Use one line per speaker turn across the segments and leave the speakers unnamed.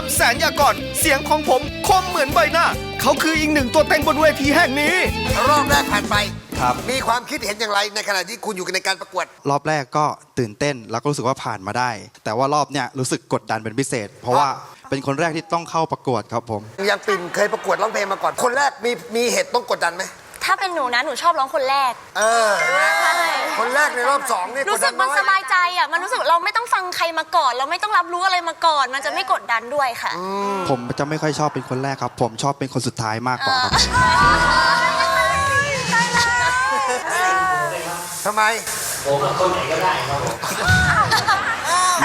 ามแสนยากรเสียงของผมคมเหมือนใบหน้า เขาคืออีกหนึ่งตัวเต็งบนเวทีแห่งนี้
รอบแรกผ่านไป
ครับ
มีความคิดเห็นอย่างไรในขณะที่คุณอยู่ในการประกวด
รอบแรกก็ตื่นเต้นแล้วก็รู้สึกว่าผ่านมาได้ แต่ว่ารอบเนี้ยรู้สึกกดดันเป็นพิเศษ เพราะว่าเป็นคนแรกที่ต้องเข้าประกวดครับผม
อย่างปิ่นเคยประกวดร้องเพลงมาก่อน คนแรกมีมีเหตุต้องกดดันไหม
ถ้าเป็นหนูนะ หนูชอบร้องคนแรก
เออ
ใช่
คนแรกในรอบสองนี่
รู้สึก
ด
มัน
ดั
ส
อย
บายใจอะ มันรู้สึกเราไม่ต้องฟังใครมาก่อน เราไม่ต้องรับรู้อะไรมาก่อน มันจะไม่กดดันด้วยค่ะ
ผมจะไม่ค่อยชอบเป็นคนแรกครับ ผมชอบเป็นคนสุดท้ายมากกว่าครับ
ทำไม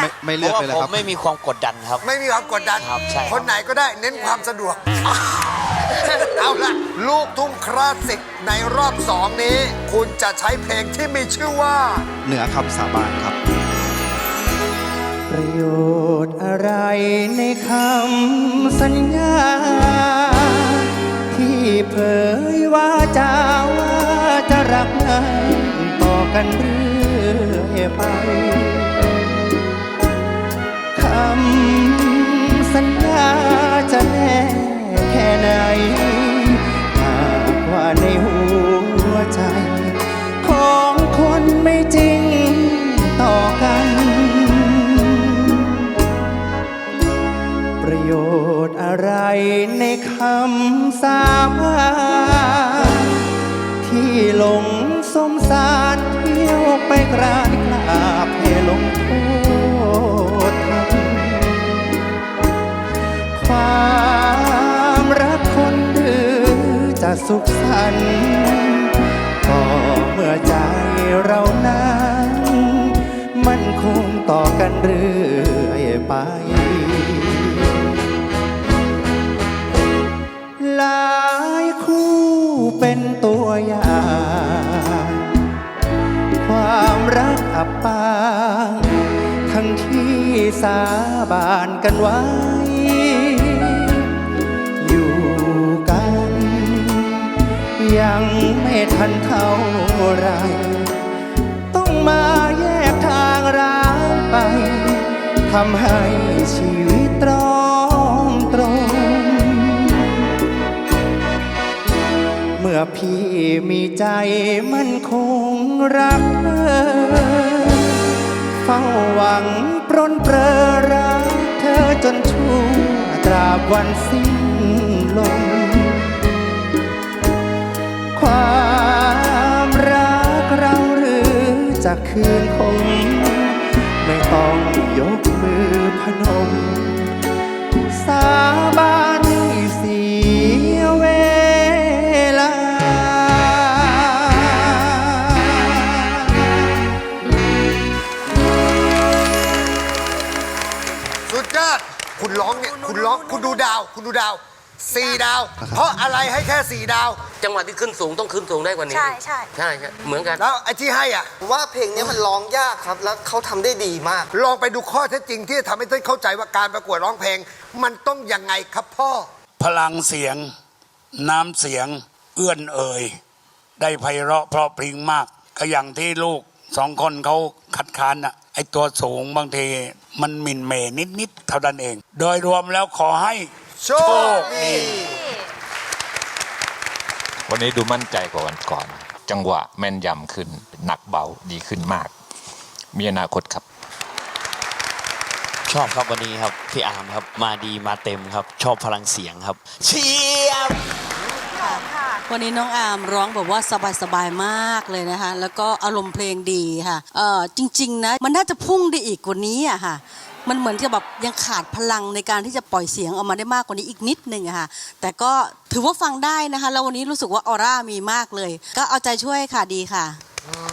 ไม่ไม่
เพ
เลือก
ราะว่า
เลย
ผม
ครับ
ไม่มีความกดดันครับ
ไม่มีความกดดัน
ครับใช่ครับ
คนไหนก็ได้เน้นความสะดวกเอา ละลูกทุ่งคลาสสิกในรอบสองนี้ คุณจะใช้เพลงที่มีชื่อว่า
เหนือคำสาบานครับ
ประโยชน์อะไรในคำสัญญา ที่เผยว่าจาว่าจะรักนั้นต่อกันเรื่อยไปคำสัญญาจะแน่แค่ไหนหากว่า ในหัวใจ ของคนไม่จริงต่อกัน ประโยชน์อะไรในคำสาบานที่หลงสมสารเที่ยวไปกราบกราบให้ลงโทษทันความรักคนดื้อจะสุขันต์ก็เมื่อใจเรานั้น มันคงต่อกันเรื่อยไป หลายคู่เป็นตัวอย่าง ความรักอับปาง ทั้งที่สาบานกันไว้ ยังไม่ทันเท่าไร ต้องมาแยกทางร้างไปทำให้ชีวิตตรอมตรง เมื่อพี่มีใจมั่นคงรักเธอเฝ้าหวังปรนเปรอรักเธอจนชั่วตราบวันสิ้น รือจะคืนคงไม่ต้องยกมือพนม สาบานเสียเวลา
สุดยอดคุณร้องเนี่ย คุณร้อง คุณดูดาว คุณดูดาว สี่ดาว เพราะอะไรให้แค่สี่ดาว
จังหวะที่ขึ้นสูงต้องขึ้นสูงได้กว่านี้
ใช่ใช่
ใช่ใช่เหมือนกัน
แล้วไอ้ที่ให้อะ
ผมว่าเพลงนี้มันร้องยากครับ แล้วเขาทำได้ดีมาก
ลองไปดูข้อเท็จจริงที่จะทำให้ท่านเข้าใจว่าการประกวดร้องเพลง มันต้องยังไงครับพ่อ
พลังเสียง น้ำเสียง เอื้อนเอ่ย ได้ไพเราะเพราะพริ้งมากก็อย่างที่ลูกสองคนเขาคัดค้านอะไอตัวสูงบางทีมันหมินเหมนิดๆเท่านั้นเอง โดยรวมแล้วขอให้
โชคดี
วันนี้ดูมั่นใจกว่าวันก่อน จังหวะแม่นยำขึ้น หนักเบาดีขึ้นมาก มีอนาคตครับ
ชอบครับวันนี้ครับพี่อาร์มครับมาดีมาเต็มครับ ชอบพลังเสียงครับ เชียบ
วันนี้น้องอาร์มร้องแบบว่าสบายๆมากเลยนะคะ แล้วก็อารมณ์เพลงดีค่ะ เออจริง ๆ นะ มันน่าจะพุ่งได้อีกกว่านี้อะค่ะ มันเหมือนจะแบบยังขาดพลังในการที่จะปล่อยเสียงออกมาได้มากกว่านี้อีกนิดนึงอะค่ะแต่ก็ถือว่าฟังได้นะคะแล้ววันนี้รู้สึกว่าออร่ามีมากเลย ก็เอาใจช่วยค่ะดีค่ะ